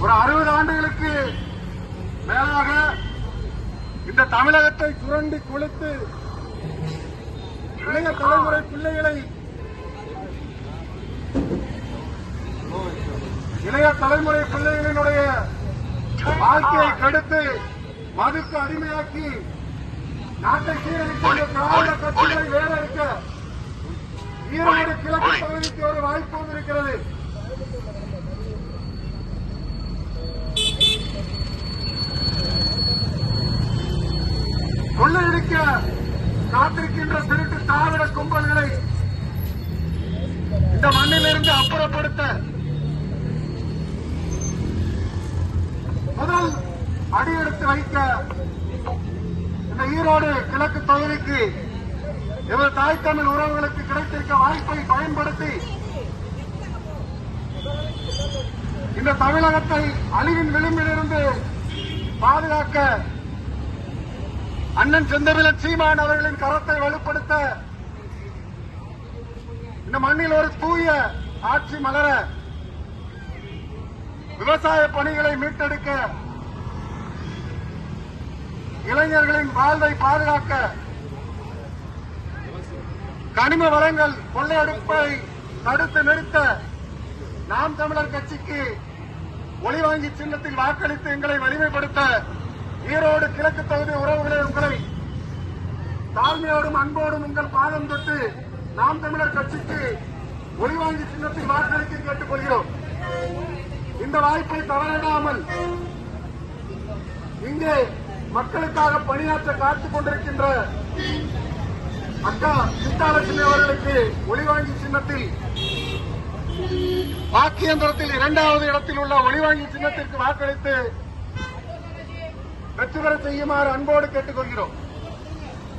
ஒரு அறுபது ஆண்டுகளுக்கு மேலாக இந்த தமிழகத்தை சுரண்டி கொளுத்து இளைய தலைமுறை பிள்ளைகளை இளைய தலைமுறை பிள்ளைகளினுடைய வாழ்க்கையை கெடுத்து மதுக்கு அடிமையாக்கி நாட்டை சீரழிக்கின்ற திராவிட கட்சிகளை வேற இருக்க ஈரோடு கிழக்கு பகுதிக்கு ஒரு வாய்ப்பு இருக்கிறது கொள்ளையடிக்க காத்திருக்கின்ற திருட்டு தாவர கும்பல்களை இந்த மண்ணிலிருந்து அப்புறப்படுத்த முதல் அடியெடுத்து வைக்க இந்த ஈரோடு கிழக்கு தொகுதிக்கு இவர் தாய் தமிழ் உறவுகளுக்கு கிடைத்திருக்க வாய்ப்பை பயன்படுத்தி இந்த தமிழகத்தை அழிவின் விளிம்பிலிருந்து பாதுகாக்க அண்ணன் செந்தமிழன் சீமான் அவர்களின் கரத்தை வலுப்படுத்த இந்த மண்ணில் ஒரு தூய ஆட்சி மலர விவசாய பணிகளை மீட்டெடுக்க இளைஞர்களின் வாழ்வை பாதுகாக்க கனிம வளங்கள் கொள்ளையடிப்பை தடுத்து நிறுத்த நாம் தமிழர் கட்சிக்கு ஒளிவாங்கி சின்னத்தில் வாக்களித்து எங்களை வலிமைப்படுத்த ஈரோடு கிழக்கு தொகுதி உறவுகளை தாழ்மையோடும் அன்போடும் உங்கள் பாதம் தொட்டு நாம் தமிழர் கட்சிக்கு ஒளிவாங்கி சின்னத்தில் வாக்களிக்க கேட்டுக் கொள்கிறோம் இந்த வாய்ப்பை தவறிடாமல் இங்கே மக்களுக்காக பணியாற்ற காத்துக் கொண்டிருக்கின்ற அக்கா சித்தாலட்சுமி அவர்களுக்கு ஒளிவாங்கி சின்னத்தில் வாக்கியந்திரத்தில் இரண்டாவது இடத்தில் உள்ள ஒளிவாங்கி சின்னத்திற்கு வாக்களித்து வெற்றி பெற செய்யுமாறு அன்போடு கேட்டுக்கொள்கிறோம்.